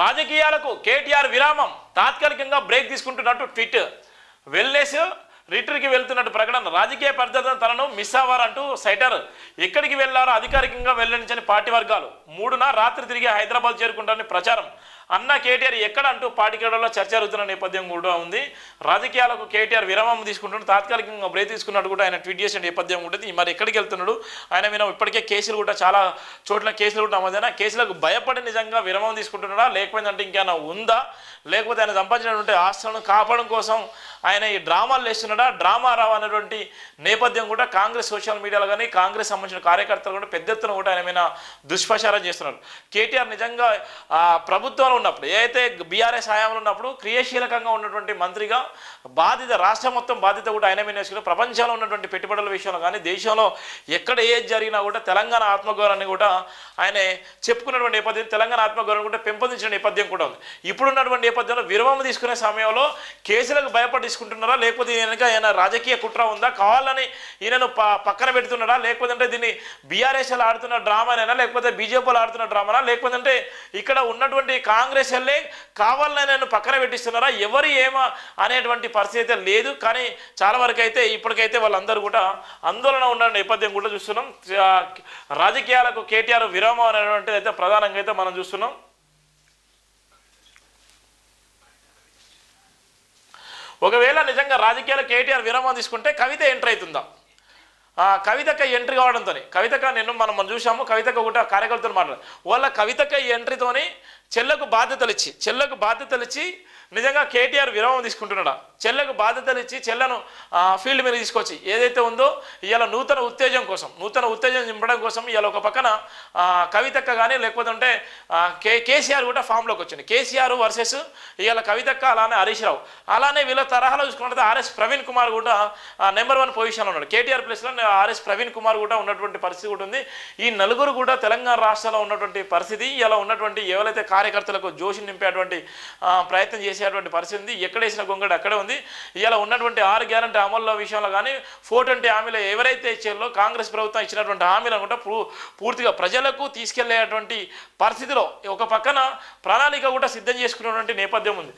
రాజకీయాలకు కేటీఆర్ విరామం తాత్కాలికంగా బ్రేక్ తీసుకుంటున్నట్టు ట్విట్. వెల్నెస్ రిటర్కి వెళ్తున్నట్టు ప్రకటన. రాజకీయ పరిస్థితులను తనను మిస్ అవ్వారంటూ సైటర్ ఎక్కడికి వెళ్ళారో అధికారికంగా వెల్లడించని పార్టీ వర్గాలు. మూడున రాత్రి తిరిగి హైదరాబాద్ చేరుకుంటారని ప్రచారం. అన్న కేటీఆర్ ఎక్కడ అంటూ పాటికేడలో చర్చ జరుగుతున్న నేపథ్యం కూడా ఉంది. రాజకీయాలకు కేటీఆర్ విరామం తీసుకుంటున్నాడు తాత్కాలికంగా బ్రేక్ తీసుకున్నట్టు కూడా ఆయన ట్వీట్ చేసిన నేపథ్యం ఉంటుంది మరి ఎక్కడికి వెళ్తున్నాడు? ఆయన మీద ఇప్పటికే కేసులు కూడా చాలా చోట్ల కేసులు కూడా నమోదైనా కేసులకు భయపడి నిజంగా విరామం తీసుకుంటున్నాడా? లేకపోతే అంటే ఇంకేమైనా ఉందా? లేకపోతే ఆయన సంపాదించినటువంటి ఆస్తులను కాపాడడం కోసం ఆయన ఈ డ్రామాలు వేస్తున్నాడా డ్రామా రావు అనేటువంటి నేపథ్యం కూడా కాంగ్రెస్ సోషల్ మీడియాలో కానీ కాంగ్రెస్ సంబంధించిన కార్యకర్తలు కూడా పెద్ద ఎత్తున కూడా ఆయన మీద దుష్ప్రచారం చేస్తున్నారు. కేటీఆర్ నిజంగా ప్రభుత్వంలో ఉన్నప్పుడు ఏదైతే బీఆర్ఎస్ హయాంలో ఉన్నప్పుడు క్రియాశీలకంగా ఉన్నటువంటి మంత్రిగా బాధిత రాష్ట్రం మొత్తం బాధ్యత కూడా ఆయన మీద వేసుకుని ప్రపంచంలో ఉన్నటువంటి పెట్టుబడుల విషయంలో కానీ దేశంలో ఎక్కడ ఏది జరిగినా కూడా తెలంగాణ ఆత్మగౌరవాన్ని కూడా ఆయన చెప్పుకున్నటువంటి నేపథ్యం తెలంగాణ ఆత్మగౌరవం కూడా పెంపొందించిన నేపథ్యం కూడా ఉంది. ఇప్పుడున్నటువంటి నేపథ్యంలో విరమం తీసుకునే సమయంలో కేసులకు భయపడి తీసుకుంటున్నారా? లేకపోతే వెనక ఏమైనా రాజకీయ కుట్ర ఉందా? కావాలని ఈయనను ప పక్కన పెడుతున్నాడా? లేకపోతే అంటే దీన్ని బీఆర్ఎస్ఎల్ ఆడుతున్న డ్రామానేనా? లేకపోతే బీజేపీలు ఆడుతున్న డ్రామానా? లేకపోతే అంటే ఇక్కడ ఉన్నటువంటి కాంగ్రెస్ ఎల్లే కావాలని నేను పక్కన పెట్టిస్తున్నారా? ఎవరు ఏమా అనేటువంటి పరిస్థితి అయితే లేదు. కానీ చాలా వరకు అయితే ఇప్పటికైతే వాళ్ళందరూ కూడా ఆందోళన ఉన్న నేపథ్యం కూడా చూస్తున్నాం. రాజకీయాలకు కేటీఆర్ విరామం అనేటువంటిది అయితే ప్రధానంగా అయితే మనం చూస్తున్నాం. ఒకవేళ నిజంగా రాజకీయాలు కేటీఆర్ విరామం తీసుకుంటే కవిత ఎంటర్ అవుతుందా? ఆ, ఎంట్రీ కావడంతో కవితక నేను మనం మనం చూసాము కవితక కూడా కార్యకర్తలు మాట్లాడారు. వాళ్ళ కవితక ఈ ఎంట్రీతోని చెల్లకు బాధ్యతలు ఇచ్చి చెల్లకు బాధ్యతలు ఇచ్చి నిజంగా కేటీఆర్ విరామం తీసుకుంటున్నాడా? చెల్లకు బాధ్యతలు ఇచ్చి చెల్లను ఫీల్డ్ మీద తీసుకొచ్చి ఏదైతే ఉందో ఇవాళ నూతన ఉత్తేజం కోసం నూతన ఉత్తేజం నింపడం కోసం ఇవాళ ఒక పక్కన కవితక్క కానీ లేకపోతే ఉంటే కే కేసీఆర్ కూడా ఫామ్లోకి వచ్చింది కేసీఆర్ వర్సెస్ ఇవాళ కవితక్క అలానే హరీష్ రావు. అలానే వీళ్ళ తరహాలో చూసుకున్నట్టు ఆర్ఎస్ ప్రవీణ్ కుమార్ కూడా నెంబర్ వన్ పొజిషన్లో ఉన్నాడు. కేటీఆర్ ప్లేస్లో ఆర్ఎస్ ప్రవీణ్ కుమార్ కూడా ఉన్నటువంటి పరిస్థితి కూడా ఉంది. ఈ నలుగురు కూడా తెలంగాణ రాష్ట్రంలో ఉన్నటువంటి పరిస్థితి ఇలా ఉన్నటువంటి ఎవరైతే కార్యకర్తలకు జోషి నింపేటువంటి ప్రయత్నం చేసి చేసేటువంటి పరిస్థితి ఉంది. ఎక్కడేసిన గొంగడు అక్కడే ఉంది. ఇలా ఉన్నటువంటి ఆరు గ్యారంటీ అమల్లో విషయంలో కానీ ఫోర్ ట్వంటీ హామీలు ఎవరైతే ఇచ్చారో కాంగ్రెస్ ప్రభుత్వం ఇచ్చినటువంటి హామీలను కూడా పూ- పూర్తిగా ప్రజలకు తీసుకెళ్ళేటువంటి పరిస్థితిలో ఒక పక్కన ప్రణాళిక కూడా సిద్ధం చేసుకున్నటువంటి నేపథ్యం ఉంది.